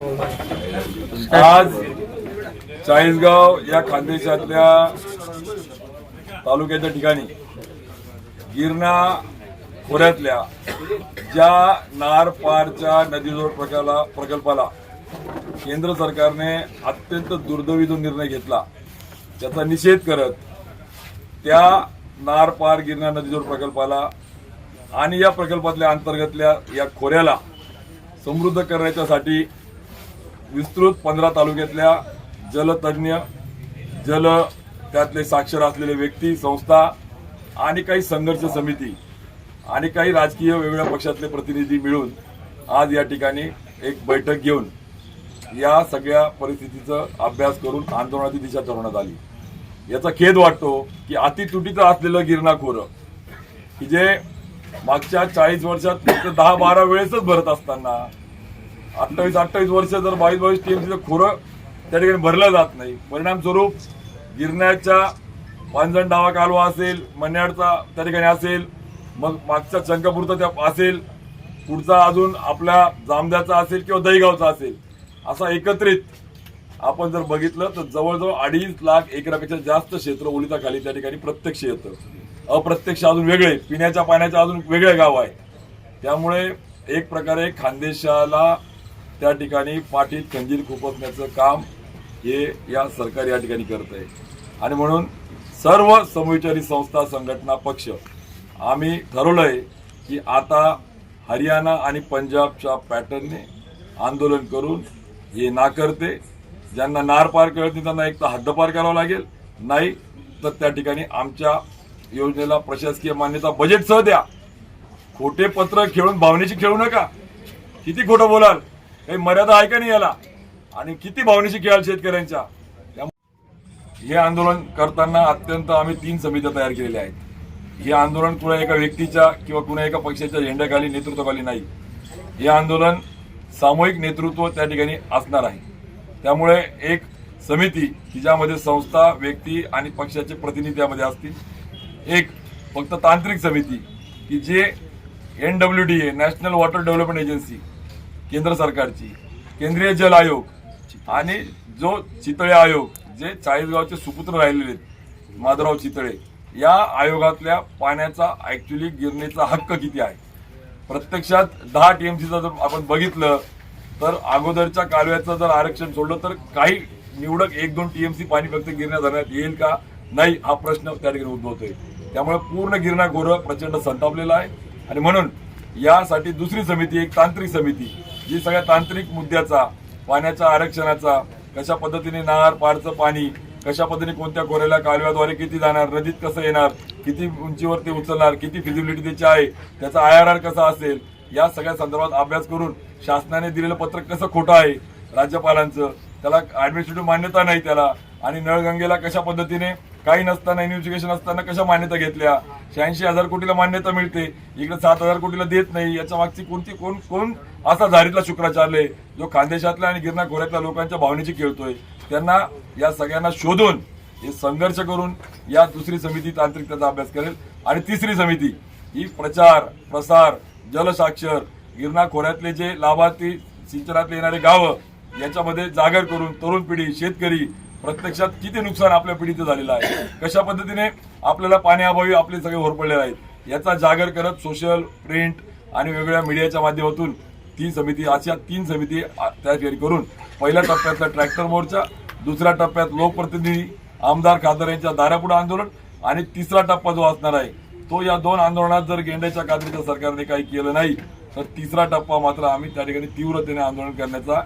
आज चाळीसगाव या खानदेशातल्या तालुक्याच्या ठिकाणी गिरणा खोऱ्यातल्या ज्या नारपारच्या नदीजोड प्रकल्पाला प्रकल्पाला केंद्र सरकारने अत्यंत दुर्दैवी जो निर्णय घेतला त्याचा निषेध करत त्या नारपार गिरणा नदीजोड प्रकल्पाला आणि या प्रकल्पातल्या अंतर्गतल्या या खोऱ्याला समृद्ध करण्याच्यासाठी विस्तृत पंधरा तालुक्यातल्या जलतज्ञ जल त्यातले साक्षर असलेले व्यक्ती संस्था आणि काही संघर्ष समिती आणि काही राजकीय वेगवेगळ्या पक्षातले प्रतिनिधी मिळून आज या ठिकाणी एक बैठक घेऊन या सगळ्या परिस्थितीचा अभ्यास करून आंदोलनाची दिशा ठरवण्यात आली. याचा खेद वाटतो की अतितुटीचं असलेलं गिरणा खोरं की जे मागच्या चाळीस वर्षात फक्त दहा बारा वेळेसच भरत असताना अठ्ठावीस अठ्ठावीस वर्ष जर बावीस बावीस टीएमसीचं खोरं त्या ठिकाणी भरलं जात नाही. परिणामस्वरूप गिरण्याच्या पांजण डावा कालवा असेल मन्याडचा त्या ठिकाणी असेल मग मागच्या चंकापूरचा त्या असेल पुढचा अजून आपल्या जामद्याचा असेल किंवा दहीगावचा असेल असा एकत्रित आपण जर बघितलं तर जवळजवळ अडीच लाख एकरापेक्षा जास्त क्षेत्र ओलिताखाली त्या ठिकाणी प्रत्यक्ष येतं. अप्रत्यक्ष अजून वेगळे पिण्याच्या पाण्याच्या अजून वेगळे गाव आहे त्यामुळे एक प्रकारे खानदेशाला त्या ठिकाणी पाठीत खंजीर खुपसण्याचं काम हे या सरकार या ठिकाणी करत आहे. आणि म्हणून सर्व समविचारी संस्था संघटना पक्ष आम्ही ठरवलंय की आता हरियाणा आणि पंजाबच्या पॅटर्नने आंदोलन करून हे नाकरते. ज्यांना नार पार करत नाही त्यांना एक तर हद्दपार करावं लागेल. नाही तर त्या ठिकाणी आमच्या योजनेला प्रशासकीय मान्यता बजेटसह द्या. खोटे पत्र खेळून भावनेशी खेळू नका. किती खोटं बोलाल? काही मर्यादा आहे का नाही याला? आणि किती भावनेशी खेळाल शेतकऱ्यांच्या? हे आंदोलन करताना अत्यंत आम्ही तीन समित्या तयार केलेल्या आहेत. हे आंदोलन कुणा एका व्यक्तीच्या किंवा कुणा एका पक्षाच्या झेंड्याखाली नेतृत्वाखाली नाही. हे आंदोलन सामूहिक नेतृत्व त्या ठिकाणी असणार आहे. त्यामुळे एक समिती की ज्यामध्ये संस्था व्यक्ती आणि पक्षाचे प्रतिनिधी यामध्ये असतील. एक फक्त तांत्रिक समिती की जे N W D A national water development agency केंद्र सरकारची केंद्रीय जल आयोग आणि जो चितळे आयोग जे चाळीसगावचे सुपुत्र राहिलेले आहेत माधवराव चितळे या आयोगातल्या पाण्याचा ॲक्च्युली गिरणीचा हक्क किती आहे? प्रत्यक्षात दहा टीएमसीचं जर आपण बघितलं तर अगोदरच्या कालव्याचं जर आरक्षण सोडलं तर काही निवडक एक दोन टीएमसी पाणी फक्त गिरण्या धरण्यात येईल का? नाही हा प्रश्न त्या ठिकाणी उद्भवतोय. त्यामुळे पूर्ण गिरणा गोरं प्रचंड संतापलेला आहे. आणि म्हणून यासाठी दुसरी समिती एक तांत्रिक समिती जी सगळ्या तांत्रिक मुद्द्याचा पाण्याच्या आरक्षणाचा कशा पद्धतीने नार पारचं पाणी कशा पद्धतीने कोणत्या कोऱ्याला कालव्याद्वारे किती जाणार नदीत कसं येणार किती उंचीवर ते उचलणार किती फिजिबिलिटी त्याची आहे त्याचा आय आर आर कसा असेल या सगळ्या संदर्भात अभ्यास करून शासनाने दिलेलं पत्रक कसं खोटं आहे राज्यपालांचं त्याला ॲडमिनिस्ट्रेटिव्ह मान्यता नाही त्याला आणि नळगंगेला कशा पद्धतीने काही नसताना इन्व्हेस्टिगेशन असताना कशा मान्यता घेतल्या? शहाऐंशी हजार कोटीला मान्यता मिळते. इकडे सात हजार कोटीला देत नाही. याच्या मागची कोणती कोण कोण असा झारीतला शुक्राचार्य जो खानदेशातल्या आणि गिरणा खोऱ्यातल्या लोकांच्या भावनेची खेळतोय त्यांना या सगळ्यांना शोधून हे संघर्ष करून या दुसरी समिती तांत्रिकतेचा अभ्यास करेल. आणि तिसरी समिती ही प्रचार प्रसार जलसाक्षर गिरणा खोऱ्यातले जे लाभार्थी सिंचनातले येणारे गावं याच्यामध्ये जागर करून तरुण पिढी शेतकरी प्रत्यक्षात किती नुकसान आपल्या पिढीचं झालेलं आहे? कशा पद्धतीने आपल्याला पाण्याअभावी आपले सगळे होरपडलेले आहेत? याचा जागर करत सोशल प्रिंट आणि वेगवेगळ्या मीडियाच्या माध्यमातून ती समिती अशा तीन समिती त्या तयार करून पहिल्या टप्प्यातला ट्रॅक्टर मोर्चा दुसऱ्या टप्प्यात लोकप्रतिनिधी आमदार खासदार यांच्या दारापुढं आंदोलन आणि तिसरा टप्पा जो असणार आहे तो या दोन आंदोलनात जर गेंड्याच्या कादरीच्या सरकारने काही केलं नाही तर तिसरा टप्पा मात्र आम्ही त्या ठिकाणी तीव्रतेने आंदोलन करण्याचा